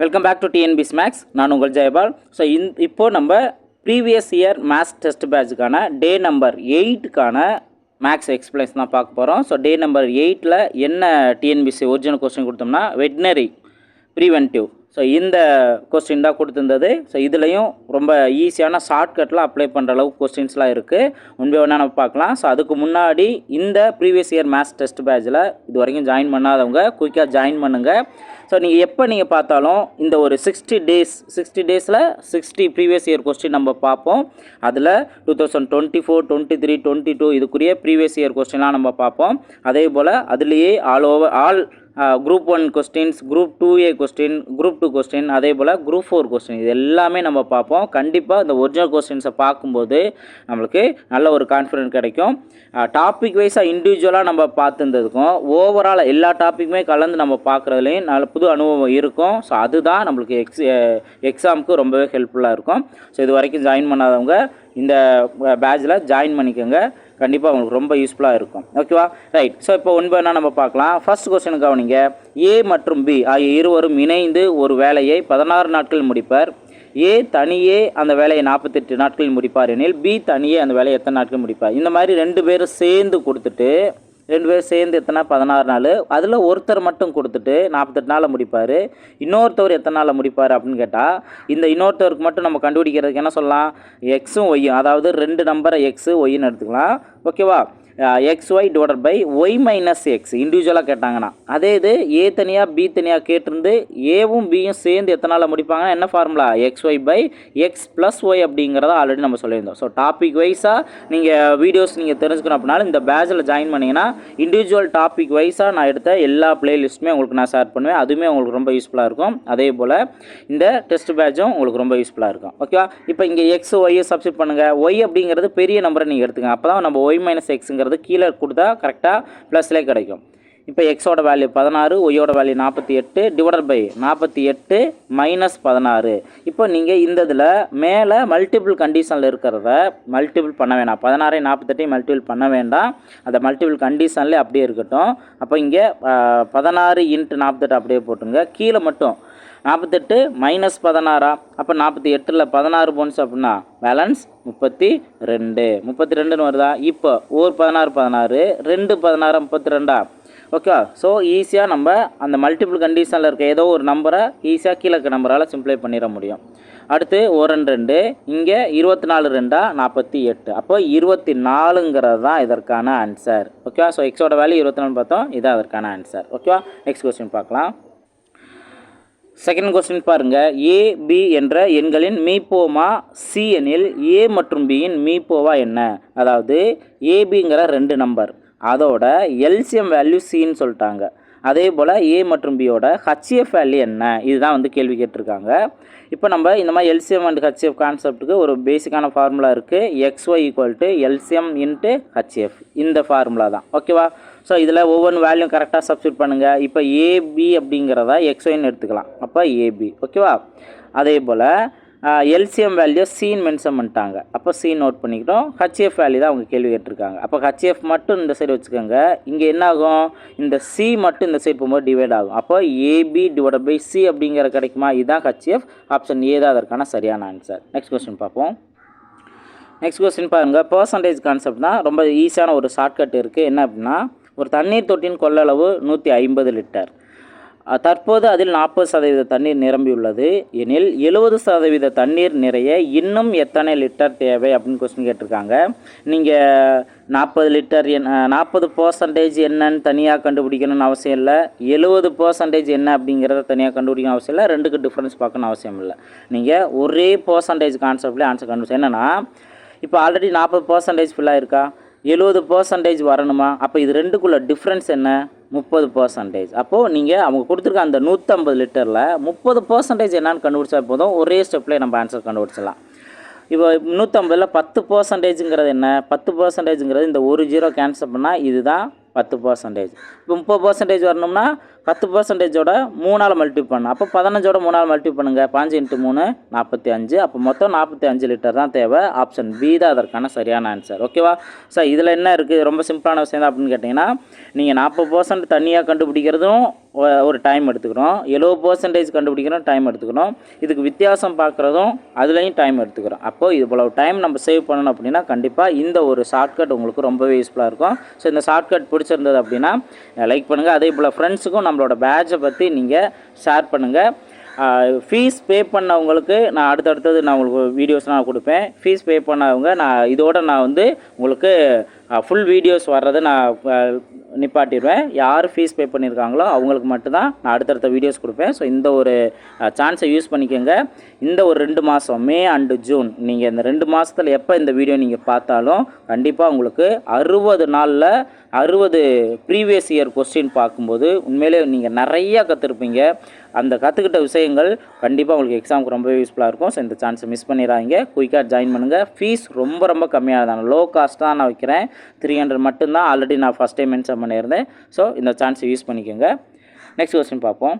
Welcome back to TNPS maths நான் உங்கள் Jayapal. So in இப்போது நம்ம ப்ரீவியஸ் இயர் மேக்ஸ் டெஸ்ட் பேட்சுக்கான டே நம்பர் எயிட்டுக்கான மேக்ஸ் எக்ஸ்பிளைன்ஸ் தான் பார்க்க போகிறோம் ஸோ டே நம்பர் எயிட்டில் என்ன டிஎன்பிசி ஒரிஜினல் கொஸ்டின் கொடுத்தோம்னா வெட்னரி ப்ரிவென்டிவ் ஸோ இந்த கொஸ்டின் தான் கொடுத்துருந்தது. ஸோ இதுலேயும் ரொம்ப ஈஸியான ஷார்ட்கட்டில் அப்ளை பண்ணுற அளவுக்கு கொஸ்டின்ஸ்லாம் இருக்குது உண்மை வேணால் நம்ம பார்க்கலாம். ஸோ அதுக்கு முன்னாடி இந்த ப்ரீவியஸ் இயர் மேத்ஸ் டெஸ்ட் பேட்சில் இது வரைக்கும் ஜாயின் பண்ணாதவங்க குயிக்காக ஜாயின் பண்ணுங்கள் ஸோ நீங்கள் எப்போ நீங்கள் பார்த்தாலும் இந்த ஒரு சிக்ஸ்டி டேஸ் சிக்ஸ்டி டேஸில் சிக்ஸ்டி ப்ரீவியஸ் இயர் கொஸ்டின் நம்ம பார்ப்போம். அதில் two thousand twenty four twenty three twenty two இதுக்குரிய ப்ரீவியஸ் இயர் கொஸ்டின்லாம் நம்ம பார்ப்போம். அதே போல் அதுலேயே all over all group one questions group two A question group two question அதே போல் குரூப் ஃபோர் கொஸ்டின் இது எல்லாமே நம்ம பார்ப்போம். கண்டிப்பாக இந்த ஒரிஜினல் கொஸ்டின்ஸை பார்க்கும்போது நம்மளுக்கு நல்ல ஒரு கான்ஃபிடென்ட் கிடைக்கும். டாபிக் வைஸாக இண்டிவிஜுவலாக நம்ம பார்த்துருந்ததுக்கும் ஓவரால் எல்லா டாப்பிக்குமே கலந்து நம்ம பார்க்குறதுலையும் நல்ல புது அனுபவம் இருக்கும். ஸோ அதுதான் நம்மளுக்கு எக்ஸ் எக்ஸாமுக்கு ரொம்பவே ஹெல்ப்ஃபுல்லாக இருக்கும். ஸோ இது வரைக்கும் ஜாயின் பண்ணாதவங்க இந்த பேட்சில் ஜாயின் பண்ணிக்கோங்க. கண்டிப்பாக உங்களுக்கு ரொம்ப யூஸ்ஃபுல்லாக இருக்கும். ஓகேவா ரைட் ஸோ இப்போ ஒன்பது என்ன நம்ம பார்க்கலாம். ஃபர்ஸ்ட் கொஸ்டின் கவனிங்க. ஏ மற்றும் பி ஆகிய இருவரும் இணைந்து ஒரு வேலையை பதினாறு நாட்கள் முடிப்பர். ஏ தனியே அந்த வேலையை நாற்பத்தெட்டு நாட்களில் முடிப்பார் எனில் பி தனியே அந்த வேலையை எத்தனை நாட்கள் முடிப்பார்? இந்த மாதிரி ரெண்டு பேரும் சேர்ந்து கொடுத்துட்டு ரெண்டு பேரும் சேர்ந்து எத்தனை பதினாறு நாள். அதில் ஒருத்தர் மட்டும் கொடுத்துட்டு நாற்பத்தெட்டு நாளில் முடிப்பார். இன்னொருத்தவர் எத்தனை நாளில் முடிப்பார் அப்படின்னு கேட்டால் இந்த இன்னொருத்தவருக்கு மட்டும் நம்ம கண்டுபிடிக்கிறதுக்கு என்ன சொல்லலாம்? எக்ஸும் ஒய்யும் அதாவது ரெண்டு நம்பரை எக்ஸு ஒய்ன்னு எடுத்துக்கலாம். ஓகேவா x y divided by y minus x இண்டிவிஜுவலாக கேட்டாங்கன்னா. அதே இது ஏ தனியாக பி தனியாக கேட்டிருந்து ஏவும் பியும் சேர்ந்து எத்தனை நாளில் முடிப்பாங்கன்னா என்ன formula x y by x plus y அப்படிங்கிறத ஆல்ரெடி நம்ம சொல்லியிருந்தோம். ஸோ டாபிக் வைஸாக நீங்கள் வீடியோஸ் நீங்கள் தெரிஞ்சுக்கணும் அப்படின்னாலும் இந்த பேட்சில் ஜாயின் பண்ணிங்கன்னா இண்டிவிஜுவல் டாபிக் வைஸாக நான் எடுத்த எல்லா பிளேலிஸ்ட்டுமே உங்களுக்கு நான் ஷேர் பண்ணுவேன். அதுவுமே உங்களுக்கு ரொம்ப யூஸ்ஃபுல்லாக இருக்கும். அதே போல் இந்த டெஸ்ட் பேட்சும் உங்களுக்கு ரொம்ப யூஸ்ஃபுல்லாக இருக்கும். ஓகேவா இப்போ இங்கே எக்ஸ் ஒய்யை சப்ஸ்டிட் பண்ணுங்கள் ஒய் அப்படிங்கிறது பெரிய நம்பரை நீங்கள் எடுத்துங்க அப்போ தான் நம்ம ஒய் மைனஸ் எக்ஸுங்க அப்படிங்கிறது கீழே கொடுத்தா கரெக்டாக ப்ளஸ்லேயே கிடைக்கும். இப்போ எக்ஸோட வேல்யூ பதினாறு ஒய்யோட வேல்யூ நாற்பத்தி எட்டு டிவைடட் பை நாற்பத்தி எட்டு மைனஸ் பதினாறு. இப்போ நீங்கள் இந்த இதில் மேலே மல்டிபிள் கண்டிஷனில் இருக்கிறத மல்டிபிள் பண்ண வேண்டாம் பதினாறை நாற்பத்தெட்டையும் மல்டிபிள் பண்ண வேண்டாம். அந்த மல்டிபிள் கண்டிஷன்லேயே அப்படியே இருக்கட்டும். அப்போ இங்கே பதினாறு இன்ட்டு நாற்பத்தெட்டு அப்படியே போட்டுருங்க. கீழே மட்டும் நாற்பத்தெட்டு மைனஸ் பதினாறா? அப்போ நாற்பத்தி எட்டில் பதினாறு போன்ஸ் அப்படின்னா பேலன்ஸ் முப்பத்தி ரெண்டு. முப்பத்தி ரெண்டுன்னு வருதா? இப்போ ஒரு பதினாறு பதினாறு. ரெண்டு பதினாறு முப்பத்தி ரெண்டா? ஓகே ஸோ ஈஸியாக நம்ம அந்த மல்டிபிள் கண்டிஷனில் இருக்க ஏதோ ஒரு நம்பரை ஈஸியாக கீழே இருக்க நம்பரால் சிம்ப்ளை பண்ணிட முடியும். அடுத்து ஒரு ரெண்டு. ரெண்டு இங்கே இருபத்தி நாலு ரெண்டா? நாற்பத்தி எட்டு. அப்போ இருபத்தி நாலுங்கிறது தான் இதற்கான ஆன்சர் ஓகேவா ஸோ எக்ஸோட வேல்யூ இருபத்தி நாலு பார்த்தோம். இதான் அதற்கான ஆன்சர் ஓகேவா நெக்ஸ்ட் கொஸ்டின் பார்க்கலாம். செகண்ட் கொஸ்டின் பாருங்கள் ஏ பி என்ற எண்களின் மீப்போமா? சி எனில் ஏ மற்றும் பியின் மீப்போவா என்ன? அதாவது ஏபிங்கிற ரெண்டு நம்பர் அதோட எல்சிஎம் வேல்யூ சின்னு சொல்லிட்டாங்க. அதே போல் ஏ மற்றும் பியோட ஹச்எஃப் வேல்யூ என்ன? இதுதான் வந்து கேள்வி கேட்டிருக்காங்க. இப்போ நம்ம இந்த மாதிரி எல்சிஎம் அண்ட் ஹச்எஃப் கான்செப்ட்டுக்கு ஒரு பேசிக்கான ஃபார்முலா இருக்குது x y equal to LCM into HCF இந்த ஃபார்முலா தான். ஓகேவா ஸோ இதில் ஒவ்வொன்று வேல்யூ கரெக்டாக சப்ஸ்டியூட் பண்ணுங்கள் இப்போ ஏபி அப்படிங்கிறத எக்ஸ்ஒயின்னு எடுத்துக்கலாம். அப்போ ஏபி ஓகேவா அதே போல் எல்சிஎம் வேல்யூ சீன் மென்ஷன் பண்ணிட்டாங்க. அப்போ சி நோட் பண்ணிக்கிட்டோம். ஹச்எஃப் வேல்யூ தான் அவங்க கேள்வி கேட்டிருக்காங்க. அப்போ ஹச்எஃப் மட்டும் இந்த சைடு வச்சுக்கோங்க. இங்கே என்ன ஆகும்? இந்த சி மட்டும் இந்த சைடு போகும்போது டிவைட் ஆகும். அப்போ ஏபி டிவைட் பை சி அப்படிங்கிற கிடைக்குமா? இதுதான் ஹச்எஃப் ஆப்ஷன் ஏ தான் அதற்கான சரியான ஆன்சர் நெக்ஸ்ட் கொஸ்டின் பார்ப்போம். நெக்ஸ்ட் கொஸ்டின் பாருங்கள் பர்சன்டேஜ் கான்செப்ட் தான் ரொம்ப ஈஸியான ஒரு ஷார்ட்கட் இருக்குது என்ன அப்படின்னா ஒரு தண்ணீர் தொட்டியின் கொள்ளளவு நூற்றி ஐம்பது லிட்டர். தற்போது அதில் நாற்பது சதவீத தண்ணீர் நிரம்பியுள்ளது எனில் எழுபது சதவீத தண்ணீர் நிறைய இன்னும் எத்தனை லிட்டர் தேவை அப்படின்னு கொஸ்டின் கேட்டிருக்காங்க. நீங்கள் நாற்பது லிட்டர் என் நாற்பது பர்சன்டேஜ் என்னன்னு தனியாக கண்டுபிடிக்கணும்னு அவசியம் இல்லை. எழுபது பர்சன்டேஜ் என்ன அப்படிங்கிறத தனியாக கண்டுபிடிக்கணும் அவசியம் இல்லை. ரெண்டுக்கு டிஃப்ரென்ஸ் பார்க்கணும் அவசியம் இல்லை. நீங்கள் ஒரே பர்சன்டேஜ் கான்செப்ட்லேயே ஆன்சர் கண்டுபிடிச்சு என்னென்னா இப்போ ஆல்ரெடி நாற்பது பர்சன்டேஜ் ஃபுல்லாக இருக்கா எழுபது பர்சன்டேஜ் வரணுமா? அப்போ இது ரெண்டுக்குள்ள டிஃப்ரென்ஸ் என்ன? முப்பது பர்சன்டேஜ் அப்போது நீங்கள் அவங்க கொடுத்துருக்க அந்த நூற்றம்பது லிட்டரில் முப்பது பர்சன்டேஜ் என்னான்னு கண்டுபிடிச்சா போதும். ஒரே ஸ்டெப்பில் நம்ம ஆன்சர் கண்டுபிடிச்சலாம் இப்போ நூற்றம்பதில் பத்து பர்சன்டேஜுங்கிறது என்ன? பத்து பர்சன்டேஜுங்கிறது இந்த ஒரு ஜீரோ கேன்சல் பண்ணால் இதுதான் பத்து பர்சன்டேஜ் இப்போ முப்பது பர்சன்டேஜ் வரணும்னா பத்து பர்சன்டேஜோட மூணால் மல்டிப் பண்ணணும் அப்போ பதினஞ்சோட மூணால் மல்டிப் பண்ணுங்கள் பாஞ்சு இன்ட்டு மூணு நாற்பத்தி அஞ்சு. அப்போ மொத்தம் நாற்பத்தி அஞ்சு லிட்டர் தான் தேவை. ஆப்ஷன் பி தான் அதற்கான சரியான ஆன்சர் ஓகேவா சார் இதில் என்ன இருக்குது ரொம்ப சிம்பிளான விஷயம் தான் அப்படின்னு கேட்டிங்கன்னா நீங்கள் நாற்பது பர்சன்ட் தண்ணியாக கண்டுபிடிக்கிறதும் ஒரு டைம் எடுத்துக்கிறோம். எழுபது பர்சன்டேஜ் கண்டுபிடிக்கிறோம் டைம் எடுத்துக்கிறோம். இதுக்கு வித்தியாசம் பார்க்குறதும் அதுலேயும் டைம் எடுத்துக்கிறோம். அப்போது இவ்வளவு டைம் நம்ம சேவ் பண்ணணும் அப்படின்னா கண்டிப்பாக இந்த ஒரு ஷார்ட்கட் உங்களுக்கு ரொம்பவே யூஸ்ஃபுல்லாக இருக்கும். ஸோ இந்த ஷார்ட்கட் பிடிச்சிருந்தது அப்படின்னா லைக் பண்ணுங்கள் அதே போல் ஃப்ரெண்ட்ஸுக்கும் நம்மளோட பேட்சை பற்றி நீங்கள் ஷேர் பண்ணுங்கள் ஃபீஸ் பே பண்ணவங்களுக்கு நான் அடுத்தடுத்தது நான் உங்களுக்கு வீடியோஸ் நான் கொடுப்பேன். ஃபீஸ் பே பண்ணவங்க நான் இதோட நான் வந்து உங்களுக்கு ஃபுல் வீடியோஸ் வர்றதை நான் நிப்பாட்டிடுவேன். யார் ஃபீஸ் பே பண்ணியிருக்காங்களோ அவங்களுக்கு மட்டும்தான் நான் அடுத்தடுத்த வீடியோஸ் கொடுப்பேன். ஸோ இந்த ஒரு சான்ஸை யூஸ் பண்ணிக்கோங்க. இந்த ஒரு ரெண்டு மாதம் மே அண்டு ஜூன் நீங்கள் இந்த ரெண்டு மாதத்தில் எப்போ இந்த வீடியோ நீங்கள் பார்த்தாலும் கண்டிப்பாக உங்களுக்கு அறுபது நாளில் அறுபது ப்ரீவியஸ் இயர் கொஸ்டின் பார்க்கும்போது உண்மையிலே நீங்கள் நிறையா கற்றுருப்பீங்க அந்த கற்றுக்கிட்ட விஷயங்கள் கண்டிப்பாக உங்களுக்கு எக்ஸாமுக்கு ரொம்பவே யூஸ்ஃபுல்லாக இருக்கும். ஸோ இந்த சான்ஸை மிஸ் பண்ணிடாதீங்க. குயிக்காக ஜாயின் பண்ணுங்கள் ஃபீஸ் ரொம்ப ரொம்ப கம்மியாக தான் லோ காஸ்ட் தான் நான் வைக்கிறேன். த்ரீ ஹண்ட்ரட் மட்டும்தான். ஆல்ரெடி நான் ஃபஸ்ட் டைம் மென்ஷன் பண்ணியிருந்தேன் ஸோ இந்த சான்ஸை யூஸ் பண்ணிக்கோங்க. நெக்ஸ்ட் கொஸ்டின் பார்ப்போம்.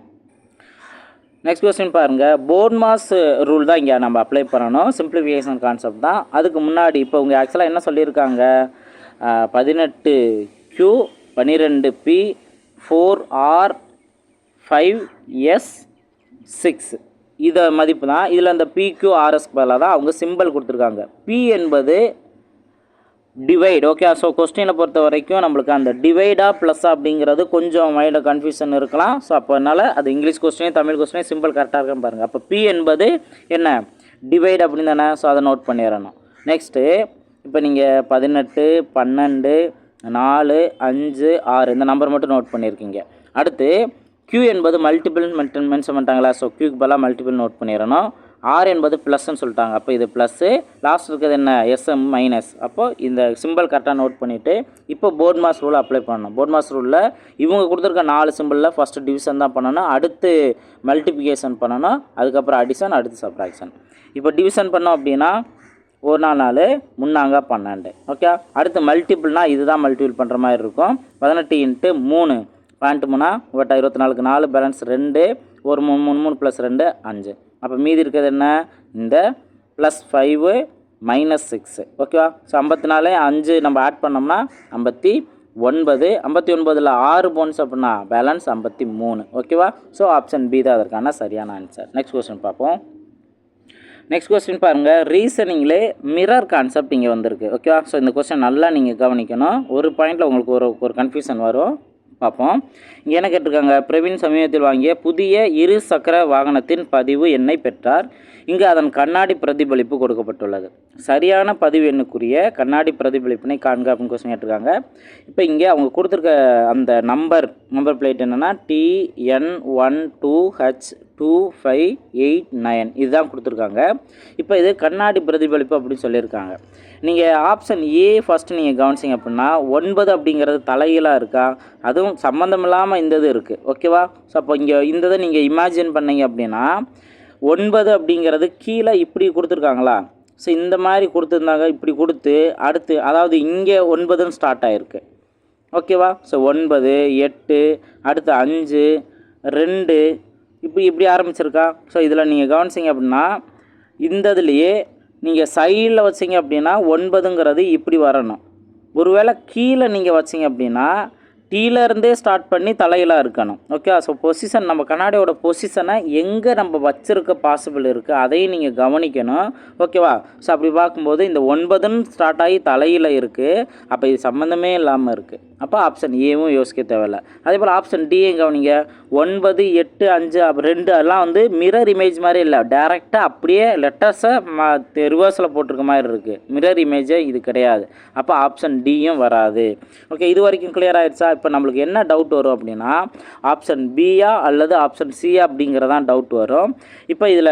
நெக்ஸ்ட் கொஸ்டின் பாருங்கள் போர்ட்மாஸ் ரூல் தான் இங்கே நம்ம அப்ளை பண்ணணும். சிம்பிளிஃபிகேஷன் கான்செப்ட் தான். அதுக்கு முன்னாடி இப்போ உங்கள் ஆக்சுவலாக என்ன சொல்லியிருக்காங்க? பதினெட்டு க்யூ பன்னிரெண்டு P four R five S six இதை மதிப்பு தான். இதில் அந்த பிக்யூஆர்எஸ் பதிலாக தான் அவங்க சிம்பிள் கொடுத்துருக்காங்க. பி என்பது டிவைட் ஓகே ஸோ கொஸ்டினை பொறுத்த வரைக்கும் நம்மளுக்கு அந்த டிவைடா ப்ளஸ் அப்படிங்கிறது கொஞ்சம் மைண்டில் கன்ஃபியூஷன் இருக்கலாம். ஸோ அப்போ அதனால் அது இங்கிலீஷ் கொஸ்டினையும் தமிழ் கொஸ்டினையும் சிம்பிள் கரெக்டாக இருக்கான்னு பாருங்கள் அப்போ பி என்பது என்ன? டிவைட் அப்படின்னு தானே? ஸோ அதை நோட் பண்ணிடணும். நெக்ஸ்ட்டு இப்போ நீங்கள் பதினெட்டு பன்னெண்டு நாலு அஞ்சு ஆறு இந்த நம்பர் மட்டும் நோட் பண்ணியிருக்கீங்க அடுத்து க்யூ என்பது மல்டிபிள் மென்ஷன் மென்ஷன் பண்ணிட்டாங்களா ஸோ க்யூக்கு பதிலாக மல்டிபிள் நோட் பண்ணிடணும். ஆர் என்பது ப்ளஸ்ன்னு சொல்லிட்டாங்க. அப்போ இது ப்ளஸ்ஸு லாஸ்ட் இருக்கிறது என்ன? எஸ்எம் மைனஸ் அப்போது இந்த சிம்பிள் கரெக்டாக நோட் பண்ணிவிட்டு இப்போ போர்ட் மாஸ் ரூல் அப்ளை பண்ணணும். போர்ட் மாஸ் ரூலில் இவங்க கொடுத்துருக்க நாலு சிம்பிளில் ஃபஸ்ட்டு டிவிஷன் தான் பண்ணணும். அடுத்து மல்டிப்ளிகேஷன் பண்ணணும். அதுக்கப்புறம் அடிஷன் அடுத்து சப்ராக்ஷன் இப்போ டிவிஷன் பண்ணோம் அப்படின்னா ஒரு நாள் நாலு முன்னாங்க பன்னெண்டு. ஓகே அடுத்து மல்டிபிள்னால் இதுதான் மல்டிபிள் பண்ணுற மாதிரி இருக்கும். பதினெட்டு இன்ட்டு மூணு. பாயிண்ட் மூணா பட் இருபத்தி நாலுக்கு நாலு பேலன்ஸ் ரெண்டு ஒரு மூணு மூணு மூணு ப்ளஸ் ரெண்டு அஞ்சு. அப்போ மீதி இருக்கிறது என்ன? இந்த ப்ளஸ் ஃபைவு மைனஸ் சிக்ஸு ஓகேவா ஸோ ஐம்பத்தி நாலு அஞ்சு நம்ம ஆட் பண்ணோம்னா ஐம்பத்தி ஒன்பது. ஐம்பத்தி ஒன்பதில் ஆறு போன்ஸ் அப்படின்னா பேலன்ஸ் ஐம்பத்தி மூணு. ஓகேவா ஸோ ஆப்ஷன் பி தான் அதற்கான சரியான ஆன்சர் நெக்ஸ்ட் கொஸ்டின் பார்ப்போம். நெக்ஸ்ட் கொஸ்டின் பாருங்கள் ரீசனிங்லே மிரர் கான்செப்ட் இங்கே வந்திருக்கு. ஓகேவா ஸோ இந்த கொஸ்டின் நல்லா நீங்கள் கவனிக்கணும். ஒரு பாயிண்டில் உங்களுக்கு ஒரு ஒரு கன்ஃபியூஷன் வரும். பார்ப்போம். இங்கே என்ன கேட்டிருக்காங்க? பிரவீன் சமீபத்தில் வாங்கிய புதிய இரு சக்கர வாகனத்தின் பதிவு எண்ணை பெற்றார். இங்கு அதன் கண்ணாடி பிரதிபலிப்பு கொடுக்கப்பட்டுள்ளது. சரியான பதிவு எண்ணுக்குரிய கண்ணாடி பிரதிபலிப்பினை காண்க அப்படின்னு கொஸ்டின் கேட்டிருக்காங்க. இப்போ இங்கே அவங்க கொடுத்துருக்க அந்த நம்பர் நம்பர் பிளேட் என்னென்னா TN one two H two five eight nine இதுதான் கொடுத்துருக்காங்க. இப்போ இது கண்ணாடி பிரதிபலிப்பு அப்படின்னு சொல்லியிருக்காங்க. நீங்கள் ஆப்ஷன் ஏ ஃபஸ்ட்டு நீங்கள் கவனிச்சிங்க அப்படின்னா ஒன்பது அப்படிங்கிறது தலைகீழாக இருக்கா? அதுவும் சம்மந்தம் இல்லாமல் இந்த இது இருக்குது ஓகேவா ஸோ அப்போ இங்கே இந்த இதை நீங்கள் இமேஜின் பண்ணீங்க அப்படின்னா ஒன்பது அப்படிங்கிறது கீழே இப்படி கொடுத்துருக்காங்களா? ஸோ இந்த மாதிரி கொடுத்துருந்தாங்க இப்படி கொடுத்து அடுத்து அதாவது இங்கே ஒன்பதுன்னு ஸ்டார்ட் ஆகிருக்கு ஓகேவா ஸோ ஒன்பது எட்டு அடுத்து அஞ்சு ரெண்டு இப்படி இப்படி ஆரம்பிச்சிருக்கா? ஸோ இதில் நீங்கள் கவனிச்சிங்க அப்படின்னா இந்த இதுலேயே நீங்கள் சைடில் வச்சிங்க அப்படின்னா ஒன்பதுங்கிறது இப்படி வரணும். ஒருவேளை கீழே நீங்கள் வச்சிங்க அப்படின்னா டீலேருந்தே ஸ்டார்ட் பண்ணி தலையெல்லாம் இருக்கணும். ஓகே ஸோ பொசிஷன் நம்ம கண்ணாடியோட பொசிஷனை எங்கே நம்ம வச்சுருக்க பாசிபிள் இருக்குது அதையும் நீங்கள் கவனிக்கணும். ஓகேவா ஸோ அப்படி பார்க்கும்போது இந்த ஒன்பதுன்னு ஸ்டார்ட் ஆகி தலையில் இருக்குது அப்போ இது சம்மந்தமே இல்லாமல் இருக்குது அப்போ ஆப்ஷன் ஏவும் யோசிக்க தேவையில்ல. அதே போல் ஆப்ஷன் டியும் கவனிங்க? ஒன்பது எட்டு அஞ்சு அப்போ ரெண்டு அதெல்லாம் வந்து மிரர் இமேஜ் மாதிரி இல்லை. டேரெக்டாக அப்படியே லெட்டர்ஸை ரிவர்ஸில் போட்டிருக்க மாதிரி இருக்குது மிரர் இமேஜே இது கிடையாது. அப்போ ஆப்ஷன் டியும் வராது. ஓகே இது வரைக்கும் கிளியர் ஆயிடுச்சா? இப்போ நம்மளுக்கு என்ன டவுட் வரும் அப்படின்னா ஆப்ஷன் பியா அல்லது ஆப்ஷன் சியா அப்படிங்கிறதான் டவுட் வரும். இப்போ இதில்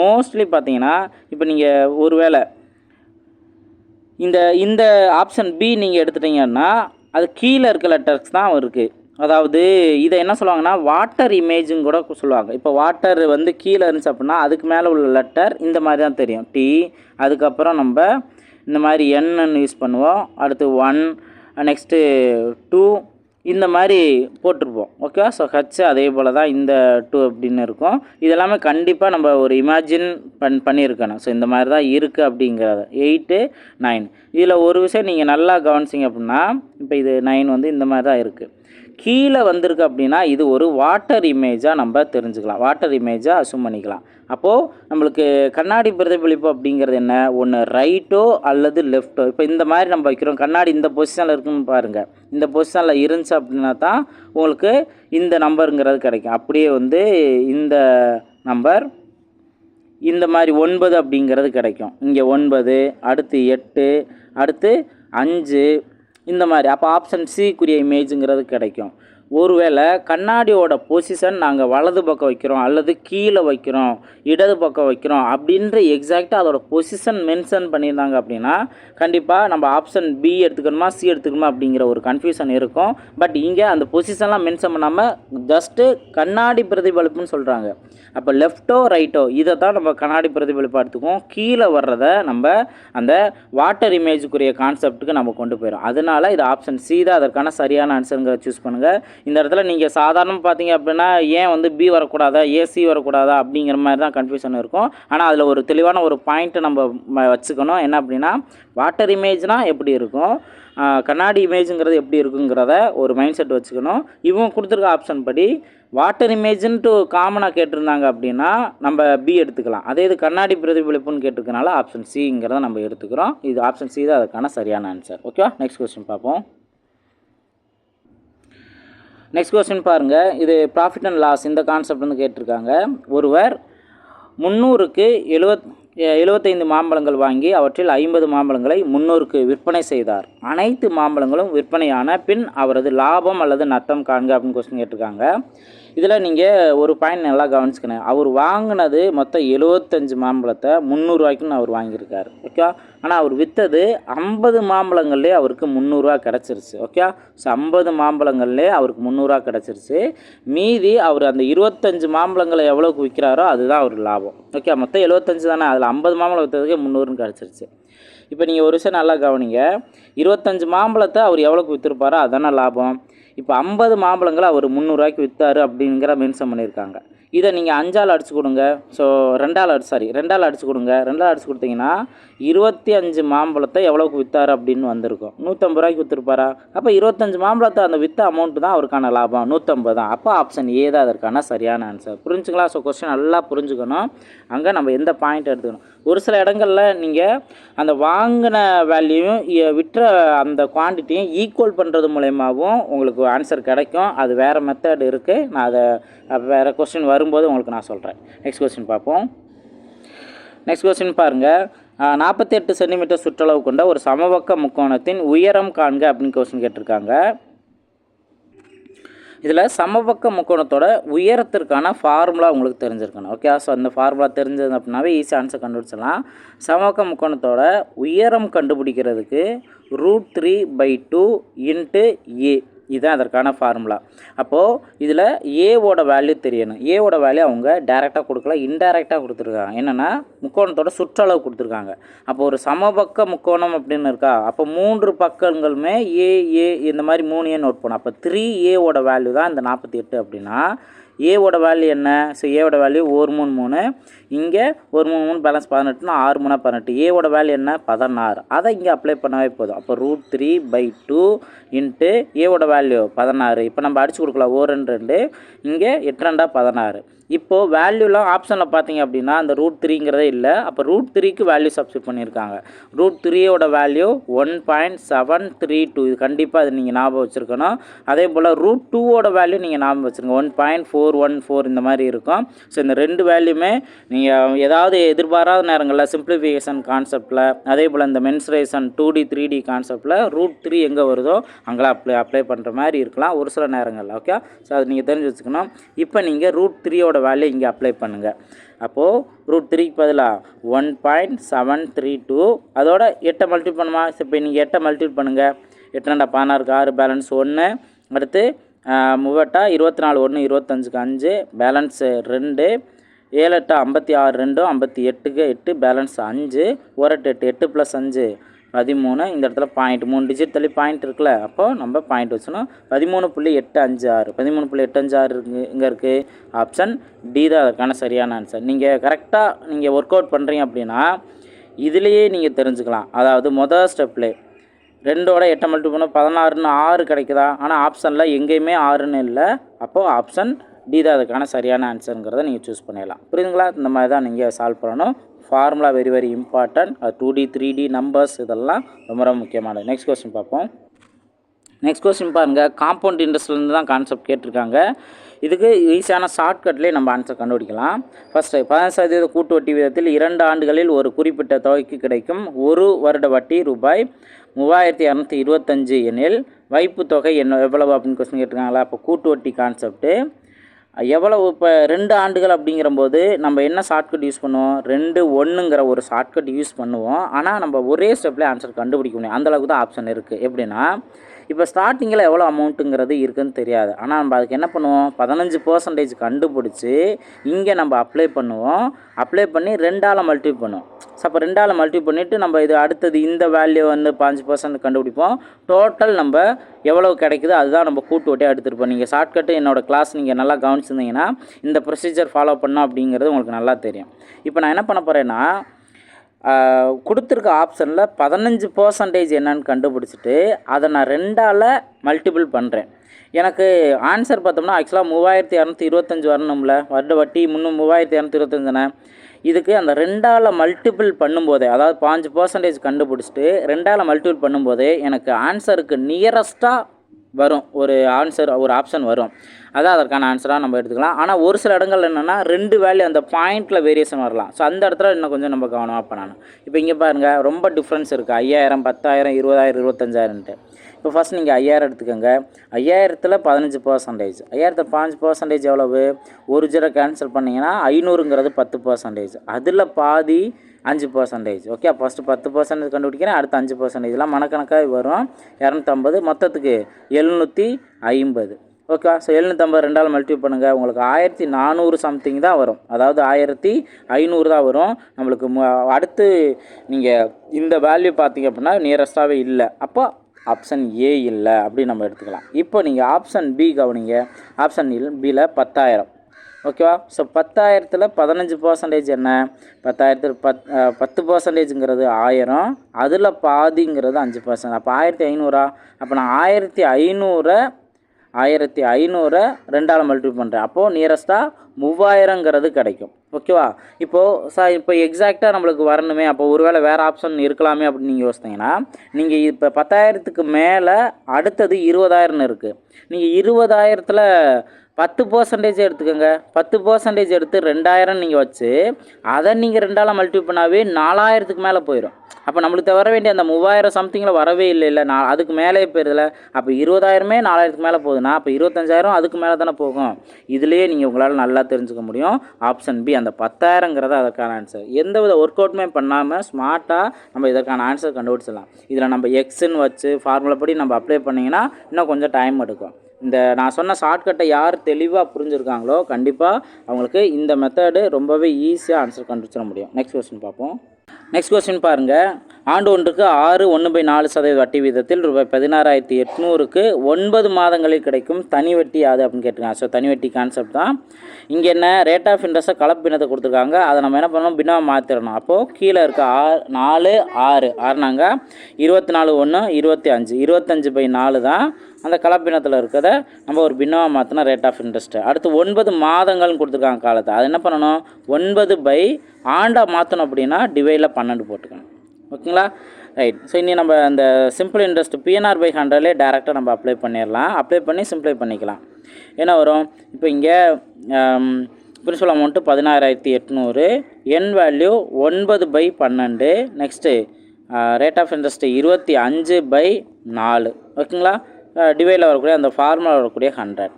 மோஸ்ட்லி பார்த்தீங்கன்னா இப்போ நீங்கள் ஒருவேளை இந்த இந்த ஆப்ஷன் பி நீங்கள் எடுத்துட்டீங்கன்னா அது கீழே இருக்க லெட்டர்ஸ் தான் இருக்குது அதாவது இதை என்ன சொல்லுவாங்கன்னா வாட்டர் இமேஜுன்னு கூட சொல்லுவாங்க. இப்போ வாட்டர் வந்து கீழே இருந்துச்சு அப்படின்னா அதுக்கு மேலே உள்ள லெட்டர் இந்த மாதிரி தான் தெரியும். டி அதுக்கப்புறம் நம்ம இந்த மாதிரி என்னன்னு யூஸ் பண்ணுவோம். அடுத்து ஒன் நெக்ஸ்ட்டு டூ இந்த மாதிரி போட்டிருப்போம். ஓகேவா ஸோ ஹச் அதே போல் தான் இந்த டூ அப்படின்னு இருக்கும். இதெல்லாமே கண்டிப்பாக நம்ம ஒரு இமேஜின் பண் பண்ணியிருக்கணும். ஸோ இந்த மாதிரி தான் இருக்குது அப்படிங்கிறத. எயிட்டு நைன் இதில் ஒரு விஷயம் நீங்கள் நல்லா கவனிச்சிங்க அப்படின்னா இப்போ இது நைன் வந்து இந்த மாதிரி தான் இருக்குது கீழே வந்திருக்கு அப்படின்னா இது ஒரு வாட்டர் இமேஜாக நம்ம தெரிஞ்சுக்கலாம். வாட்டர் இமேஜாக அசூம் பண்ணிக்கலாம். அப்போது நம்மளுக்கு கண்ணாடி பிரதிபலிப்பு அப்படிங்கிறது என்ன? ஒன்று ரைட்டோ அல்லது லெஃப்ட்டோ இப்போ இந்த மாதிரி நம்ம வைக்கிறோம். கண்ணாடி இந்த பொசிஷனில் இருக்குன்னு பாருங்கள் இந்த பொசிஷனில் இருந்துச்சு அப்படின்னா தான் உங்களுக்கு இந்த நம்பருங்கிறது கிடைக்கும். அப்படியே வந்து இந்த நம்பர் இந்த மாதிரி ஒன்பது அப்படிங்கிறது கிடைக்கும். இங்கே ஒன்பது அடுத்து எட்டு அடுத்து அஞ்சு இந்த மாதிரி. அப்போ ஆப்ஷன் சிக்குரிய இமேஜுங்கிறது கிடைக்கும். ஒருவேளை கண்ணாடியோட பொசிஷன் நாங்கள் வலது பக்கம் வைக்கிறோம் அல்லது கீழே வைக்கிறோம் இடது பக்கம் வைக்கிறோம் அப்படின்ற எக்ஸாக்டாக அதோட பொசிஷன் மென்ஷன் பண்ணியிருந்தாங்க அப்படின்னா கண்டிப்பாக நம்ம ஆப்ஷன் பி எடுத்துக்கணுமா சி எடுத்துக்கணுமா அப்படிங்கிற ஒரு கன்ஃபியூஷன் இருக்கும். பட் இங்கே அந்த பொசிஷன்லாம் மென்ஷன் பண்ணாமல் ஜஸ்ட்டு கண்ணாடி பிரதிபலிப்புன்னு சொல்கிறாங்க அப்போ லெஃப்ட்டோ ரைட்டோ இதை தான் நம்ம கண்ணாடி பிரதிபலிப்பாக எடுத்துக்குவோம். கீழே வர்றதை நம்ம அந்த வாட்டர் இமேஜுக்குரிய கான்செப்ட்டுக்கு நம்ம கொண்டு போயிடும் அதனால இது ஆப்ஷன் சி தான். அதற்கான சரியான ஆன்சருங்கிற சூஸ் பண்ணுங்கள் இந்த இடத்துல நீங்கள் சாதாரண பார்த்தீங்க அப்படின்னா ஏன் வந்து பி வரக்கூடாதா ஏசி வரக்கூடாதா அப்படிங்கிற மாதிரி தான் கன்ஃபியூஷன் இருக்கும். ஆனால் அதில் ஒரு தெளிவான ஒரு பாயிண்ட்டை நம்ம ம- வச்சுக்கணும். என்ன அப்படின்னா வாட்டர் இமேஜ்னால் எப்படி இருக்கும்? கண்ணாடி இமேஜுங்கிறது எப்படி இருக்குங்கிறத ஒரு மைண்ட் செட் வச்சுக்கணும். இவங்க கொடுத்துருக்க ஆப்ஷன் படி வாட்டர் இமேஜ்ன்ட்டு காமனாக கேட்டிருந்தாங்க அப்படின்னா நம்ம பி எடுத்துக்கலாம். அதே இது கண்ணாடி பிரதிபலிப்புன்னு கேட்டிருக்கனால ஆப்ஷன் சிங்கிறத நம்ம எடுத்துக்கிறோம். இது ஆப்ஷன் சி தான் அதுக்கான சரியான ஆன்சர் ஓகேவா நெக்ஸ்ட் கொஸ்டின் பார்ப்போம். நெக்ஸ்ட் கொஸ்டின் பாருங்கள் இது ப்ராஃபிட் அண்ட் லாஸ் இந்த கான்செப்ட் வந்து கேட்டிருக்காங்க. ஒருவர் முந்நூறுக்கு எழுவத் எழுபத்தைந்து மாம்பழங்கள் வாங்கி அவற்றில் ஐம்பது மாம்பழங்களை முந்நூறுக்கு விற்பனை செய்தார். அனைத்து மாம்பழங்களும் விற்பனையான பின் அவரது லாபம் அல்லது நட்டம் காண்க அப்படின்னு கொஸ்டின் கேட்டிருக்காங்க. இதில் நீங்கள் ஒரு பாயிண்ட் நல்லா கவனிச்சுக்கணும் அவர் வாங்கினது மொத்தம் எழுபத்தஞ்சு மாம்பழத்தை முந்நூறுரூவாய்க்குன்னு அவர் வாங்கியிருக்காரு. ஓகே ஆனால் அவர் விற்றது ஐம்பது மாம்பழங்கள்லேயே அவருக்கு முந்நூறுரூவா கிடச்சிருச்சு. ஓகே ஸோ ஐம்பது மாம்பழங்கள்லேயே அவருக்கு முந்நூறுரூவா கிடச்சிருச்சு. மீதி அவர் அந்த இருபத்தஞ்சு மாம்பழங்களை எவ்வளோக்கு விற்கிறாரோ அதுதான் அவர் லாபம். ஓகே மொத்தம் எழுபத்தஞ்சு தானே? அதில் ஐம்பது மாம்பழம் விற்றதுக்கே முந்நூறுன்னு கிடச்சிருச்சு. இப்போ நீங்கள் ஒரு விஷயம் நல்லா கவனிங்க. இருபத்தஞ்சு மாம்பழத்தை அவர் எவ்வளோக்கு விற்றுருப்பாரோ அதானே லாபம். இப்போ ஐம்பது மாம்பழங்களை அவர் முந்நூறுரூவாய்க்கு விற்றாரு அப்படிங்கிற மென்ஷன் பண்ணியிருக்காங்க. இதை நீங்கள் அஞ்சால் அடிச்சு கொடுங்க. ஸோ ரெண்டால் அடிச்சு சாரி ரெண்டால் அடிச்சு கொடுங்க. ரெண்டால் அடிச்சு கொடுத்தீங்கன்னா இருபத்தி அஞ்சு மாம்பழத்தை எவ்வளோக்கு விற்றாரு அப்படின்னு வந்திருக்கும். நூற்றம்பது ரூபாய்க்கு விற்றுருப்பாரா அப்போ இருபத்தஞ்சு மாம்பழத்தை அந்த விற்ற அமௌண்ட்டு தான் அவருக்கான லாபம். நூற்றம்பது தான். அப்போ ஆப்ஷன் ஏ தான் அதற்கான சரியான ஆன்சர் புரிஞ்சுங்களா? ஸோ கொஸ்டின் நல்லா புரிஞ்சுக்கணும். அங்கே நம்ம எந்த பாயிண்ட் எடுத்துக்கணும்? ஒரு சில இடங்களில் நீங்கள் அந்த வாங்கின வேல்யூவும் விற்ற அந்த குவான்டிட்டியும் ஈக்குவல் பண்ணுறது மூலயமாவும் உங்களுக்கு ஆன்சர் கிடைக்கும். அது வேறு மெத்தட் இருக்குது நான் அதை வேறு கொஸ்டின் வரும்போது உங்களுக்கு நான் சொல்கிறேன் நெக்ஸ்ட் கொஸ்டின் பார்ப்போம். நெக்ஸ்ட் கொஸ்டின் பாருங்கள் நாற்பத்தி எட்டு சென்டிமீட்டர் சுற்றளவு கொண்ட ஒரு சமபக்க முக்கோணத்தின் உயரம் காண்க அப்படின்னு கொஸ்டின் கேட்டிருக்காங்க. இதில் சமபக்க முக்கோணத்தோட உயரத்திற்கான ஃபார்முலா உங்களுக்கு தெரிஞ்சிருக்கணும். ஓகே ஸோ அந்த ஃபார்முலா தெரிஞ்சது அப்படின்னாவே ஈஸி ஆன்சர் கண்டுபிடிச்சிடலாம். சமபக்க முக்கோணத்தோட உயரம் கண்டுபிடிக்கிறதுக்கு root three by two into A இதுதான் அதற்கான ஃபார்முலா அப்போது இதில் ஏவோட வேல்யூ தெரியணும். ஏவோட வேல்யூ அவங்க டைரெக்டாக கொடுக்கல இன்டைரக்டாக கொடுத்துருக்காங்க. என்னென்னா முக்கோணத்தோட சுற்றளவு கொடுத்துருக்காங்க. அப்போ ஒரு சமபக்க முக்கோணம் அப்படின்னு இருக்கா? அப்போ மூன்று பக்கங்களுமே ஏ ஏ இந்த மாதிரி மூணு ஏ நோட் பண்ணும் அப்போ த்ரீ ஏவோட வேல்யூ தான் இந்த நாற்பத்தி எட்டு அப்படின்னா ஏவோட வேல்யூ என்ன? ஸோ ஏவோட வேல்யூ ஒரு மூணு மூணு. இங்கே ஒரு மூணு மூணு பேலன்ஸ் பதினெட்டுனா ஆறு மூணா பதினெட்டு. ஏவோட வேல்யூ என்ன? பதினாறு. அதை இங்கே அப்ளை பண்ணவே போதும். அப்போ root three by two into ஏவோட வேல்யூ பதினாறு. இப்போ நம்ம அடிச்சு கொடுக்கலாம். ஓ ரெண்டு ரெண்டு. இங்கே எட்டு ரெண்டா பதினாறு. இப்போது வேல்யூலாம் ஆப்ஷனில் பார்த்தீங்க அப்படின்னா அந்த ரூட் த்ரீங்கிறதே இல்லை. அப்போ ரூட் த்ரீக்கு வேல்யூ சப்ஸ்டியூட் பண்ணியிருக்காங்க. ரூட் த்ரீயோட value one point seven three two இது கண்டிப்பாக அது நீங்கள் ஞாபகம் வச்சுருக்கணும். அதே போல் ரூட் டூவோட வேல்யூ நீங்கள் ஞாபகம் வச்சுருங்க. One point four one four இந்த மாதிரி இருக்கும். ஸோ இந்த ரெண்டு வேல்யூமே நீங்கள் ஏதாவது எதிர்பாராத நேரங்களில் சிம்பிளிஃபிகேஷன் கான்செப்டில் அதே போல் இந்த mensuration two D three D கான்செப்டில் ரூட் த்ரீ எங்கே வருதோ அங்கெல்லாம் அப்ளை அப்ளை பண்ணுற மாதிரி இருக்கலாம் ஒரு சில நேரங்களில் ஓகே ஸோ அது நீங்கள் தெரிஞ்சு வச்சுக்கணும். இப்போ நீங்கள் ரூட் த்ரீயோட வேல்யூ இங்கே அப்ளை பண்ணுங்கள் அப்போது ரூட் த்ரீக்கு பதிலாக one point seven three two அதோட எட்டை மல்டிபிள் பண்ணுமா? இப்போ நீங்கள் எட்டை மல்டிபிள் பண்ணுங்கள் எட்டு ரெண்டா பதினாறுக்கு ஆறு பேலன்ஸ் ஒன்று அடுத்து ஆஹ், இருபத்தி நாலு ஒன்று இருபத்தஞ்சுக்கு அஞ்சு பேலன்ஸு ரெண்டு. ஏழு எட்டு ஐம்பத்தி ஆறு ரெண்டும் ஐம்பத்தி எட்டுக்கு எட்டு பேலன்ஸ் அஞ்சு. ஒரு எட்டு எட்டு எட்டு ப்ளஸ் அஞ்சு. பதிமூணு இந்த இடத்துல பாயிண்ட் மூணு டிஜிட் தள்ளி பாயிண்ட் இருக்குல்ல அப்போ நம்ம பாயிண்ட் வச்சணும் பதிமூணு புள்ளி எட்டு அஞ்சு ஆறு. பதிமூணு புள்ளி எட்டு அஞ்சு ஆறு இருக்கு இங்கே இருக்குது ஆப்ஷன் டி தான் அதற்கான சரியான ஆன்சர் நீங்கள் கரெக்டாக நீங்கள் ஒர்க் அவுட் பண்ணுறீங்க அப்படின்னா இதுலேயே நீங்கள் தெரிஞ்சுக்கலாம். அதாவது மொதல் ஸ்டெப்லே ரெண்டோட எட்டை மல்டி பண்ண பதினாறுன்னு ஆறு கிடைக்குதா? ஆனால் ஆப்ஷனில் எங்கேயுமே ஆறுன்னு இல்லை. அப்போது ஆப்ஷன் டி தான் அதுக்கான சரியான ஆன்சருங்கிறத நீங்கள் சூஸ் பண்ணிடலாம். புரியுதுங்களா? இந்த மாதிரி தான் நீங்கள் சால்வ் பண்ணணும். ஃபார்முலா வெரி வெரி இம்பார்ட்டன்ட் அது two D three D numbers இதெல்லாம் ரொம்ப ரொம்ப முக்கியமானது. நெக்ஸ்ட் கொஸ்டின் பார்ப்போம். நெக்ஸ்ட் கொஸ்டின் பாருங்கள் காம்பவுண்ட் இன்ட்ரெஸ்ட்லேருந்து தான் கான்செப்ட் கேட்டிருக்காங்க. இதுக்கு ஈஸியான ஷார்ட்கட்லேயே நம்ம ஆன்சர் கண்டுபிடிக்கலாம். ஃபஸ்ட்டு பதினஞ்சு சதவீத கூட்டு வட்டி விதத்தில் இரண்டு ஆண்டுகளில் ஒரு குறிப்பிட்ட தொகைக்கு கிடைக்கும் ஒரு வருட வட்டி ரூபாய் மூவாயிரத்தி இரநூத்தி இருபத்தஞ்சு எனில் வைப்பு தொகை என்ன எவ்வளவு அப்படின்னு கொஸ்டின் கேட்டிருக்காங்களா? அப்போ கூட்டு வட்டி கான்செப்ட்டு எவ்வளவு இப்போ ரெண்டு ஆண்டுகள் அப்படிங்கிறபோது நம்ம என்ன ஷார்ட்கட் யூஸ் பண்ணுவோம்? ரெண்டு ஒன்றுங்கிற ஒரு ஷார்ட்கட் யூஸ் பண்ணுவோம். ஆனால் நம்ம ஒரே ஸ்டெப்பில் ஆன்சர் கண்டுபிடிக்க முடியும். அந்தளவுக்கு தான் ஆப்ஷன் இருக்குது எப்படின்னா இப்போ ஸ்டார்டிங்கில் எவ்வளோ அமௌண்ட்டுங்கிறது இருக்குன்னு தெரியாது. ஆனால் நம்ம அதுக்கு என்ன பண்ணுவோம்? பதினஞ்சு பர்சன்டேஜ் கண்டுபிடிச்சி இங்கே நம்ம அப்ளை பண்ணுவோம். அப்ளை பண்ணி ரெண்டால் மல்டிப் பண்ணுவோம். ஸோ அப்போ ரெண்டால் மல்டிப் பண்ணிவிட்டு நம்ம இது அடுத்தது இந்த வேல்யூ வந்து பாஞ்சு பர்சன்ட் கண்டுபிடிப்போம். டோட்டல் நம்ம எவ்வளோ கிடைக்குதோ அதுதான் நம்ம கூட்டு வட்டியாக எடுத்துருப்போம். நீங்கள் ஷார்ட்கட்டு என்னோடய கிளாஸ் நீங்கள் நல்லா கவனிச்சிருந்தீங்கன்னா இந்த ப்ரொசீஜர் ஃபாலோ பண்ணோம் அப்படிங்கிறது உங்களுக்கு நல்லா தெரியும். இப்போ நான் என்ன பண்ண போகிறேன்னா கொடுத்துருக்க ஆப்ஷனில் பதினஞ்சு பர்சன்டேஜ் என்னன்னு கண்டுபிடிச்சிட்டு அதை நான் ரெண்டால் மல்டிபிள் பண்ணுறேன் எனக்கு ஆன்சர் பார்த்தோம்னா ஆக்சுவலாக மூவாயிரத்தி இரநூத்தி இருபத்தஞ்சி வரணும்ல. வருட வட்டி முன்னும் மூவாயிரத்தி இரநூத்தி இருபத்தஞ்சுனே இதுக்கு அந்த ரெண்டால் மல்டிபிள் பண்ணும்போதே அதாவது பாஞ்சு பர்சன்டேஜ் கண்டுபிடிச்சிட்டு ரெண்டால் மல்டிபிள் பண்ணும்போதே எனக்கு ஆன்சருக்கு நியரஸ்ட்டாக வரும். ஒரு ஆன்சர் ஒரு ஆப்ஷன் வரும். அதான் அதற்கான ஆன்சராக நம்ம எடுத்துக்கலாம். ஆனால் ஒரு சில இடங்கள் என்னென்னா ரெண்டு வேல்யூ அந்த பாயிண்டில் வேரியேஷன் வரலாம். ஸோ அந்த இடத்துல இன்னும் கொஞ்சம் நம்ம கவனமாக பண்ணணும். இப்போ இங்கே பாருங்கள் ரொம்ப டிஃப்ரென்ஸ் இருக்குது ஐயாயிரம் பத்தாயிரம் இருபதாயிரம் இருபத்தஞ்சாயிரம்ட்டு இப்போ ஃபஸ்ட் நீங்கள் ஐயாயிரம் எடுத்துக்கோங்க. ஐயாயிரத்தில் பதினஞ்சு பர்சன்டேஜ் ஐயாயிரத்தில் பாஞ்சு பர்சன்டேஜ் எவ்வளவு? ஒரு ஜீரோ கேன்சல் பண்ணிங்கன்னா ஐநூறுங்கிறது பத்து பர்சன்டேஜ் அதில் பாதி அஞ்சு பர்சன்டேஜ் ஓகே ஃபஸ்ட்டு பத்து பர்சன்டேஜ் கண்டுபிடிக்கிறேன் அடுத்து அஞ்சு பர்சன்டேஜ்லாம் மனக்கணக்காக வரும். இரநூத்தம்பது மொத்தத்துக்கு எழுநூற்றி ஐம்பது. ஓகே ஸோ எழுநூற்றம்பது ரெண்டால் மல்டிப்ளை பண்ணுங்கள் உங்களுக்கு ஆயிரத்தி நானூறு சம்திங் தான் வரும். அதாவது ஆயிரத்தி ஐநூறு தான் வரும். நம்மளுக்கு மு அடுத்து நீங்கள் இந்த வேல்யூ பார்த்தீங்க அப்படின்னா நியரஸ்ட்டாகவே இல்லை. அப்போ ஆப்ஷன் ஏ இல்லை அப்படின்னு நம்ம எடுத்துக்கலாம். இப்போ நீங்கள் ஆப்ஷன் பி கவனிங்க. ஆப்ஷன் பியில் பத்தாயிரம். ஓகேவா ஸோ பத்தாயிரத்தில் பதினஞ்சு பர்சன்டேஜ் என்ன? பத்தாயிரத்தில் பத் பத்து பர்சன்டேஜுங்கிறது ஆயிரம். அதில் பாதிங்கிறது அஞ்சு பர்சன்ட் அப்போ ஆயிரத்தி ஐநூறா? அப்போ நான் ஆயிரத்தி ஐநூறை ஆயிரத்தி ஐநூறை ரெண்டால் மல்டிபிள் பண்ணுறேன் அப்போது நியரஸ்ட்டாக மூவாயிரங்கிறது கிடைக்கும். ஓகேவா இப்போது சா இப்போ எக்ஸாக்டாக நம்மளுக்கு வரணுமே. அப்போ ஒருவேளை வேறு ஆப்ஷன் இருக்கலாமே அப்படின்னு நீங்கள் யோசித்தீங்கன்னா நீங்கள் இப்போ பத்தாயிரத்துக்கு மேலே அடுத்தது இருபதாயிரம்னு இருக்குது நீங்கள் இருபதாயிரத்தில் பத்து பர்சன்டேஜ் எடுத்துக்கோங்க. பத்து பர்சன்டேஜ் எடுத்து ரெண்டாயிரம் நீங்கள் வச்சு அதை நீங்கள் ரெண்டால் மல்டிபிள் பண்ணாவே நாலாயிரத்துக்கு மேலே போயிடும் அப்போ நம்மளுக்கு வர வேண்டிய அந்த மூவாயிரம் சம்திங்கில் வரவே இல்லை இல்லை. நான் அதுக்கு மேலே போயிருதில்ல அப்போ இருபதாயிரமே நாலாயிரத்துக்கு மேலே போகுதுன்னா அப்போ இருபத்தஞ்சாயிரம் அதுக்கு மேலே தானே போகும். இதுலேயே நீங்கள் உங்களால் நல்லா தெரிஞ்சுக்க முடியும். ஆப்ஷன் பி அந்த பத்தாயிரங்கிறது அதற்கான ஆன்சர் எந்த வித ஒர்க் அவுட்டுமே பண்ணாமல் ஸ்மார்ட்டாக நம்ம இதற்கான ஆன்சர் கண்டுபிடிச்சிடலாம். இதில் நம்ம எக்ஸுன்னு வச்சு ஃபார்முலா படி நம்ம அப்ளை பண்ணிங்கன்னா இன்னும் கொஞ்சம் டைம் எடுக்கும். இந்த நான் சொன்ன ஷார்ட்கட்டை யார் தெளிவாக புரிஞ்சுருக்காங்களோ கண்டிப்பாக அவங்களுக்கு இந்த மெத்தடு ரொம்பவே ஈஸியாக ஆன்சர் கண்டுபிடிச்சிட முடியும். நெக்ஸ்ட் கொஸ்டின் பார்ப்போம். நெக்ஸ்ட் கொஸ்டின் பாருங்கள் ஆண்டு ஒன்றுக்கு ஆறு ஒன்று பை நாலு சதவீத வட்டி வீதத்தில் ரூபாய் பதினாறாயிரத்தி எட்நூறுக்கு ஒன்பது மாதங்களில் கிடைக்கும் தனி வட்டி யாது அப்படின்னு கேட்டிருக்காங்க. ஸோ தனி வட்டி கான்செப்ட் தான். இங்கே என்ன ரேட் ஆஃப் இன்ட்ரெஸ்ட்டை கலப்பு பின்னத்தை கொடுத்துருக்காங்க. அதை நம்ம என்ன பண்ணணும்? பின்னாக மாற்றிடணும் அப்போது கீழே இருக்க ஆறு நாலு ஆறு. ஆறுனாங்க. இருபத்தி நாலு ஒன்று இருபத்தி அஞ்சு. இருபத்தஞ்சு பை நாலு தான் அந்த கலப்பினத்தில் இருக்கிறத நம்ம ஒரு பின்னமாக மாற்றினா ரேட் ஆஃப் இன்ட்ரெஸ்ட்டு அடுத்து ஒன்பது மாதங்கள்னு கொடுத்துருக்காங்க காலத்தை. அது என்ன பண்ணணும்? ஒன்பது பை ஆண்டா மாற்றணும் அப்படின்னா டிவைடில் பன்னெண்டு போட்டுக்கணும். ஓகேங்களா? ரைட் ஸோ இனி நம்ம அந்த சிம்பிள் இன்ட்ரெஸ்ட் பிஎன்ஆர் பை ஹண்ட்ரட்லேயே டேரெக்டாக நம்ம அப்ளை பண்ணிடலாம் அப்ளை பண்ணி சிம்ப்ளை பண்ணிக்கலாம். என்ன வரும்? இப்போ இங்கே பிரின்சிபல் அமௌண்ட்டு பதினாறாயிரத்தி எட்நூறு. என் வேல்யூ ஒன்பது பை பன்னெண்டு. நெக்ஸ்ட்டு ரேட் ஆஃப் இன்ட்ரெஸ்ட்டு இருபத்தி அஞ்சு பை நாலு. ஓகேங்களா? டிவைடில் வரக்கூடிய அந்த ஃபார்முலா வரக்கூடிய ஹண்ட்ரட்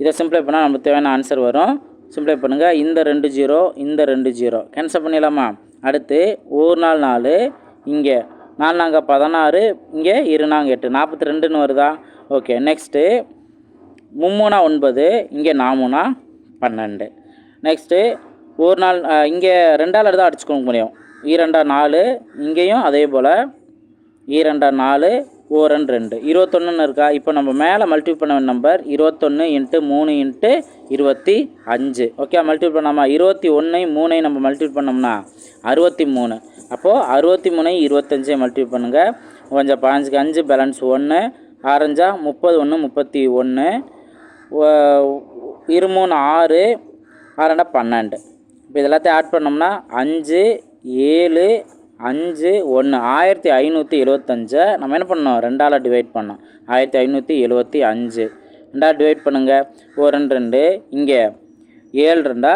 இதை சிம்ப்ளை பண்ணால் நமக்கு தேவையான ஆன்சர் வரும். சிம்ப்ளை பண்ணுங்கள் இந்த ரெண்டு ஜீரோ இந்த ரெண்டு ஜீரோ கேன்சல் பண்ணிடலாமா? அடுத்து ஒரு நாள் நாலு இங்கே நாலு நாங்கள் பதினாறு இங்கே இரு நாங்கள் எட்டு. நாற்பத்தி ரெண்டுன்னு வருதா? ஓகே நெக்ஸ்ட்டு மும்மூணா ஒன்பது இங்கே நாமூணா பன்னெண்டு. நெக்ஸ்ட்டு ஒரு நாள் இங்கே ரெண்டால் தான் அடிச்சுக்க முடியும். ஈரெண்டா நாலு இங்கேயும் அதே போல். ஈரெண்டா நாலு ஓரன் ரெண்டு. இருபத்தொன்னுன்னு இருக்கா? இப்போ நம்ம மேலே மல்டிபிள் பண்ண நம்பர் இருபத்தொன்று இன்ட்டு மூணு இன்ட்டு இருபத்தி அஞ்சு. ஓகே மல்டிபிள் பண்ணாமா இருபத்தி ஒன்றையும் மூணையும் நம்ம மல்டிபிள் பண்ணோம்னா அறுபத்தி மூணு. அப்போது அறுபத்தி மூணையும் இருபத்தஞ்சையும் மல்டிபிள் பண்ணுங்கள் கொஞ்சம் பாஞ்சுக்கு அஞ்சு பேலன்ஸ் ஒன்று. ஆரஞ்சா முப்பது ஒன்று முப்பத்தி ஒன்று. இருமூணு ஆறு. ஆறண்டா பன்னெண்டு. இப்போ இது எல்லாத்தையும் ஆட் பண்ணோம்னா அஞ்சு ஏழு அஞ்சு ஒன்று ஆயிரத்தி ஐநூற்றி எழுவத்தஞ்சை நம்ம என்ன பண்ணோம் ரெண்டால் டிவைட் பண்ணோம் ஆயிரத்தி ஐநூற்றி எழுவத்தி அஞ்சு. ரெண்டாக டிவைட் பண்ணுங்கள் ஒரு ரெண்டு ரெண்டு. இங்கே. ஏழு ரெண்டா?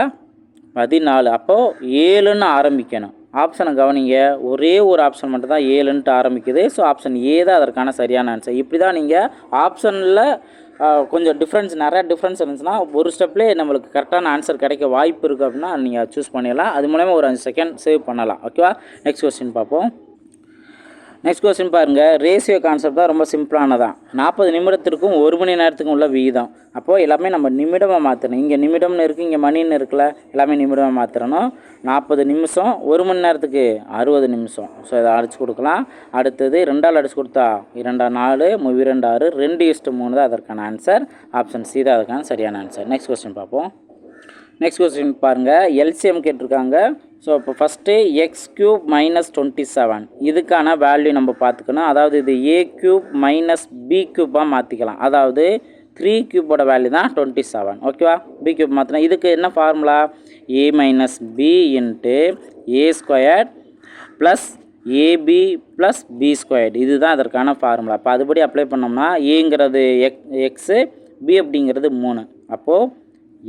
பதினாலு. அப்போது ஏழுன்னு ஆரம்பிக்கணும். ஆப்ஷனை கவனிங்க. ஒரே ஒரு ஆப்ஷன் மட்டும் தான் ஏழுன்ட்டு ஆரம்பிக்குது. ஸோ ஆப்ஷன் ஏ தான் அதற்கான சரியான ஆன்சர் இப்படி தான் நீங்கள் ஆப்ஷனில் கொஞ்சம் டிஃப்ரென்ஸ் நிறையா டிஃப்ரென்ஸ் இருந்துச்சுன்னா ஒரு ஸ்டெப்லேயே நம்மளுக்கு கரெக்டான ஆன்சர் கிடைக்க வாய்ப்பு இருக்குது அப்படின்னா நீங்கள் சூஸ் பண்ணிடலாம். அது மூலயமா ஒரு அஞ்சு செகண்ட் சேவ் பண்ணலாம். ஓகேவா நெக்ஸ்ட் கொஸ்டின் பார்ப்போம். நெக்ஸ்ட் கொஸ்டின் பாருங்கள் ரேஷியோ கான்செப்ட் தான் ரொம்ப சிம்பிளானதான் நாற்பது நிமிடத்திற்கும் ஒரு மணி நேரத்துக்கும் உள்ள விகிதம் அப்போது எல்லாமே நம்ம நிமிடமாக மாற்றணும் இங்கே நிமிடம்னு இருக்குது இங்கே மணின்னு இருக்குல்ல எல்லாமே நிமிடமாக மாற்றணும் நாற்பது நிமிஷம் ஒரு மணி நேரத்துக்கு அறுபது நிமிஷம். ஸோ இதை அடிச்சு கொடுக்கலாம். அடுத்தது ரெண்டால் அடிச்சு கொடுத்தா இரண்டா நாலு இரண்டு ஆறு ரெண்டு இஸ்ட்டு மூணு தான் அதற்கான ஆன்சர் ஆப்ஷன் சி தான் அதுக்கான சரியான ஆன்சர் நெக்ஸ்ட் கொஸ்டின் பார்ப்போம். நெக்ஸ்ட் கொஸ்டின் பாருங்கள் எல்சிஎம் கேட்டிருக்காங்க. ஸோ இப்போ first x cube minus twenty seven இதுக்கான வேல்யூ நம்ம பார்த்துக்கணும். அதாவது இது ஏ க்யூப் மைனஸ் பி க்யூப்பாக மாற்றிக்கலாம் அதாவது த்ரீ க்யூப்போட வேல்யூ தான் டுவெண்ட்டி செவன் ஓகேவா பி க்யூப் மாற்றினா இதுக்கு என்ன formula A minus B into A square plus AB plus B squared இதுதான் அதற்கான ஃபார்முலா அப்போ அதுபடி அப்ளை பண்ணோம்னா ஏங்கிறது எக் எக்ஸு பி அப்படிங்கிறது மூணு. அப்போது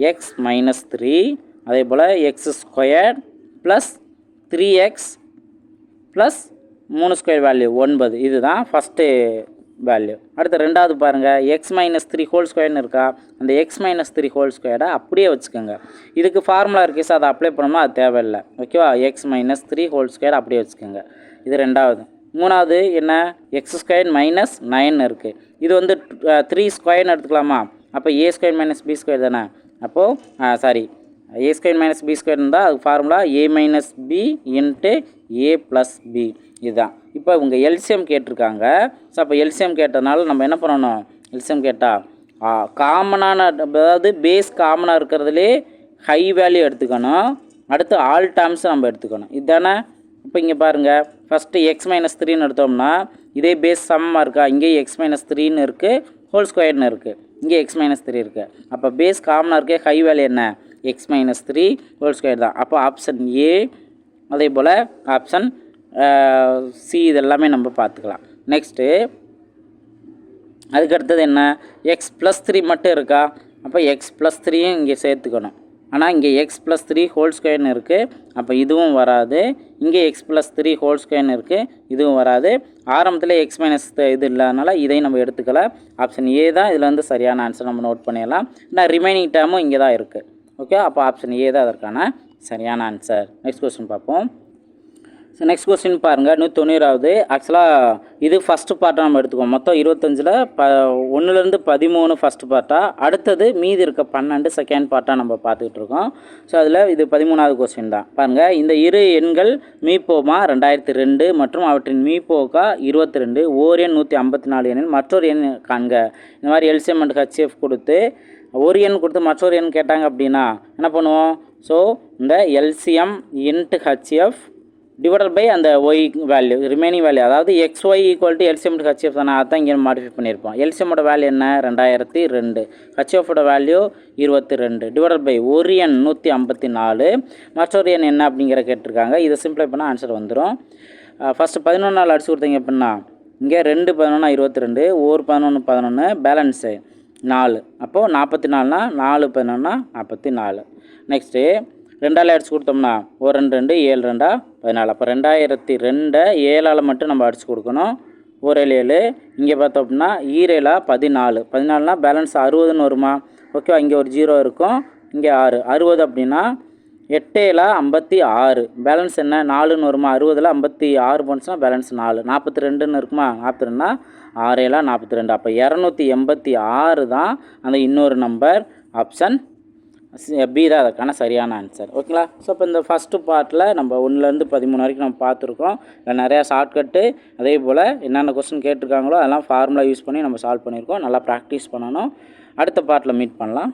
எக்ஸ் மைனஸ் த்ரீ அதே போல் x square plus three x plus மூணு ஸ்கொயர் வேல்யூ ஒன்பது. இதுதான் ஃபஸ்ட்டு வேல்யூ அடுத்து ரெண்டாவது பாருங்கள் எக்ஸ் மைனஸ் த்ரீ ஹோல் ஸ்கொயர்னு இருக்கா? அந்த எக்ஸ் மைனஸ் த்ரீ ஹோல் ஸ்கொயரை அப்படியே வச்சுக்கோங்க. இதுக்கு ஃபார்முலா இருக்கீஸ் அதை அப்ளை பண்ணோம்னா அது தேவையில்லை. ஓகேவா x minus three whole square அப்படியே வச்சுக்கோங்க. இது ரெண்டாவது. மூணாவது என்ன? எக்ஸ் ஸ்கொயர் மைனஸ் நைன் இருக்குது இது வந்து த்ரீ ஸ்கொயர்னு எடுத்துக்கலாமா? அப்போ A square minus B square தானே? அப்போது sorry A square minus B square இருந்தால் அது formula A minus B into A plus B இதுதான். இப்போ இவங்க எல்சிஎம் கேட்டிருக்காங்க. ஸோ அப்போ எல்சிஎம் கேட்டதுனால நம்ம என்ன பண்ணணும்? எல்சிஎம் கேட்டால் காமனான அதாவது பேஸ் காமனாக இருக்கிறதுலே ஹை வேல்யூ எடுத்துக்கணும். அடுத்து ஆல் டேர்ம்ஸ் நம்ம எடுத்துக்கணும். இதுதானே இப்போ இங்கே பாருங்கள் ஃபஸ்ட்டு எக்ஸ் மைனஸ் த்ரீன்னு எடுத்தோம்னா இதே பேஸ் சமமாக இருக்கா? இங்கேயும் எக்ஸ் மைனஸ் த்ரீன்னு இருக்குது ஹோல் ஸ்கொயர்னு இருக்குது இங்கே எக்ஸ் மைனஸ் த்ரீ இருக்குது அப்போ பேஸ் காமனாக இருக்கே ஹை வேல்யூ என்ன? X minus three whole square தான். அப்போ ஆப்ஷன் ஏ அதே போல் ஆப்ஷன் சி இதெல்லாமே நம்ம பார்த்துக்கலாம். நெக்ஸ்ட்டு அதுக்கு அடுத்தது என்ன? எக்ஸ் ப்ளஸ் த்ரீ மட்டும் இருக்கா? அப்போ எக்ஸ் ப்ளஸ் த்ரீயும் இங்கே சேர்த்துக்கணும். ஆனால் இங்கே எக்ஸ் ப்ளஸ் த்ரீ ஹோல் ஸ்கொயர்னு இருக்குது அப்போ இதுவும் வராது. இங்கே எக்ஸ் ப்ளஸ் த்ரீ ஹோல் ஸ்கொயர்னு இருக்குது இதுவும் வராது. ஆரம்பத்தில் எக்ஸ் மைனஸ் இது இல்லாதனால இதையும் நம்ம எடுத்துக்கல. ஆப்ஷன் ஏ தான் இதில் வந்து சரியான ஆன்சர் நம்ம நோட் பண்ணிடலாம். நான் ரிமைனிங் டேர்மும் இங்கே தான் இருக்குது ஓகே அப்போ ஆப்ஷன் ஏ தான் அதற்கான சரியான ஆன்சர் நெக்ஸ்ட் கொஸ்டின் பார்ப்போம். ஸோ நெக்ஸ்ட் கொஸ்டின் பாருங்கள் நூற்றி தொண்ணூறாவது ஆக்சுவலாக இது ஃபஸ்ட்டு பார்ட்டாக நம்ம எடுத்துக்கோம் மொத்தம் இருபத்தஞ்சில் ப ஒன்றுலேருந்து பதிமூணு ஃபஸ்ட்டு பார்ட்டாக அடுத்தது மீதி இருக்க பன்னெண்டு செகண்ட் பார்ட்டாக நம்ம பார்த்துக்கிட்டு இருக்கோம். ஸோ அதில் இது பதிமூணாவது கொஸ்டின் தான். பாருங்கள் இந்த இரு எண்கள் மீப்போமா? ரெண்டாயிரத்தி ரெண்டு மற்றும் அவற்றின் மீப்போக்கா? இருபத்தி ரெண்டு. ஓர் எண் நூற்றி ஐம்பத்தி நாலு எண்ணில் மற்றொரு எண் காண்க. இந்த மாதிரி எல்சிஎம் அண்ட் ஹெச்எஃப் கொடுத்து ஒரு எண் கொடுத்து மற்றொரு எண் கேட்டாங்க அப்படின்னா என்ன பண்ணுவோம்? ஸோ இந்த LCM into HCF divided by அந்த ஒய் வேல்யூ ரிமைனிங் வேல்யூ அதாவது x y equal to LCM HCF தானே அதான் இங்கே மாடிஃபை பண்ணியிருப்போம். எல்சிஎம்மோட வேல்யூ என்ன? ரெண்டாயிரத்தி ரெண்டு. ஹெச்எஃபோட வேல்யூ இருபத்தி ரெண்டு. டிவைடட் பை ஒரு எண் நூற்றி ஐம்பத்தி நாலு. மற்றொரு எண் என்ன அப்படிங்கிற கேட்டிருக்காங்க. இதை சிம்பிளை பண்ணால் ஆன்சர் வந்துடும் ஃபஸ்ட்டு பதினொன்று நாள் அடிச்சு கொடுத்தீங்க அப்படின்னா இங்கே ரெண்டு பதினொன்னா இருபத்தி ரெண்டு ஒரு பதினொன்று பதினொன்று பேலன்ஸு நாலு. அப்போது நாற்பத்தி நாலுனா நாலு பதினொன்னா நாற்பத்தி நாலு. நெக்ஸ்ட்டு ரெண்டால் அடிச்சு கொடுத்தோம்னா ஒரு ரெண்டு ரெண்டு ஏழு ரெண்டா? பதினாலு. அப்போ ரெண்டாயிரத்தி ரெண்டை ஏழால் மட்டும் நம்ம அடிச்சு கொடுக்கணும். ஒரு ஏழு ஏழு. இங்கே பார்த்தோம் அப்படின்னா ஈரேலா பதினாலு. பதினாலுனா பேலன்ஸ் அறுபதுன்னு வருமா? ஓகேவா இங்கே ஒரு ஜீரோ இருக்கும். இங்கே ஆறு. அறுபது அப்படின்னா எட்டேலா ஐம்பத்தி ஆறு. பேலன்ஸ் என்ன? நாலுன்னு வருமா? அறுபதில் ஐம்பத்தி ஆறு போனுச்சுன்னா பேலன்ஸ் நாலு. நாற்பத்தி ரெண்டுன்னு இருக்குமா? நாற்பத்தி ரெண்டுனா ஆறேலா நாற்பத்தி ரெண்டு. அப்போ இரநூத்தி எண்பத்தி ஆறு தான் அந்த இன்னொரு நம்பர். ஆப்ஷன் பி தான் அதுக்கான சரியான ஆன்சர் ஓகேங்களா ஸோ இப்போ இந்த ஃபஸ்ட்டு பார்ட்டில் நம்ம ஒன்றுலேருந்து பதிமூணு வரைக்கும் நம்ம பார்த்துருக்கோம். இதில் நிறையா ஷார்ட்கட்டு அதே போல் என்னென்ன கொஸ்டின் கேட்டிருக்காங்களோ அதெல்லாம் ஃபார்முலா யூஸ் பண்ணி நம்ம சால்வ் பண்ணியிருக்கோம். நல்லா ப்ராக்டிஸ் பண்ணணும். அடுத்த பார்ட்டில் மீட் பண்ணலாம்.